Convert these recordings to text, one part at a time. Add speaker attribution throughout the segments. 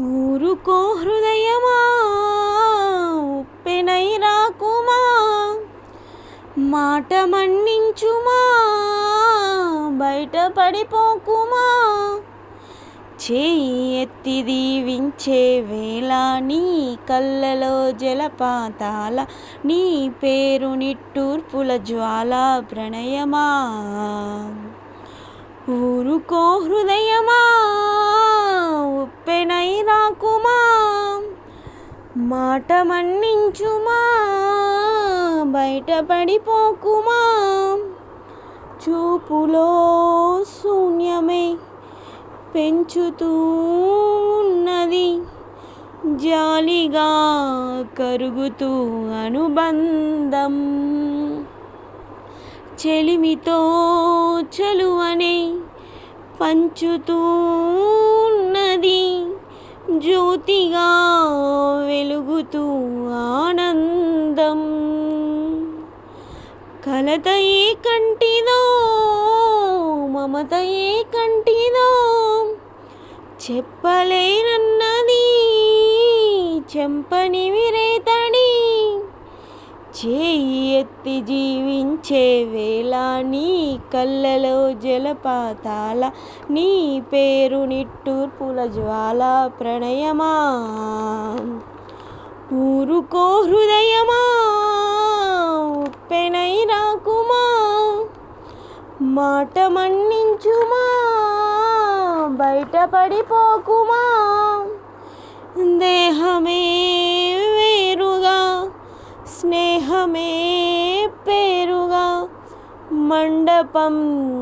Speaker 1: ఊరుకో హృదయమా ఉప్పెనై రాకుమా మాట మన్నించుమా బయట పడిపోకుమా చేయి ఎత్తి దీవించే వేళ నీ కళ్ళలో జలపాతాల నీ పేరు నిట్టూర్పుల జ్వాల ప్రణయమా. ఊరుకో హృదయమా మాట మన్నించుమా? బయటపడిపోకుమా చూపులో శూన్యమే పెంచుతూ ఉన్నది. జాలిగా కరుగుతూ అనుబంధం. చెలిమితో చలువనే పంచుతూ జ్యోతిగా వెలుగుతూ ఆనందం. కలత ఏ కంటిదో మమత ఏ కంటిదో చెప్పలేనన్నది చెంపని విరేత చేయి ఎత్తి జీవించే వేళ నీ కళ్ళలో జలపాతాల నీ పేరు నిట్టూర్పుల జ్వాల ప్రణయమా? ఊరుకో హృదయమా? ఉప్పెనై రాకుమా? మాట మన్నించుమా? బయటపడిపోకుమా? మే పేరుగా మండపం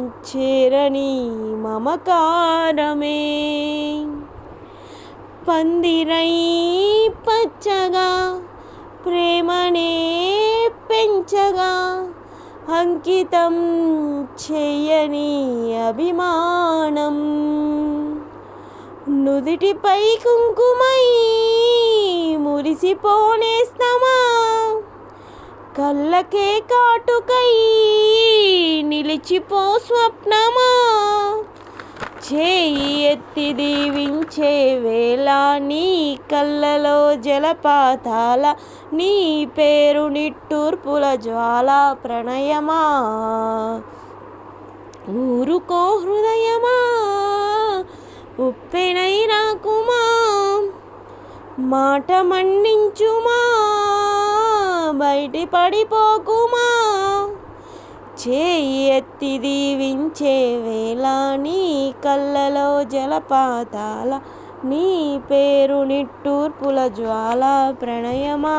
Speaker 1: చేరని మమకారమే. పందిరై పచ్చగా ప్రేమనే పెంచగా అంకితం చేయని అభిమానం. నుదిటిపై కుంకుమై మురిసిపోనేస్తమా కళ్ళకే కాటుకై నిలిచిపో స్వప్నమా? చేయి ఎత్తి దీవించే వేళ నీ కళ్ళలో జలపాతాల నీ పేరు నిట్టూర్పుల జ్వాల ప్రణయమా? ఊరుకో హృదయమా? ఉప్పెనై రాకుమా? మాట మన్నించుమా? బయటి పడిపోకుమా? చేయి ఎత్తి దీవించే వేళ నీ కళ్ళలో జలపాతాల నీ పేరు నిట్టూర్పుల జ్వాల ప్రణయమా?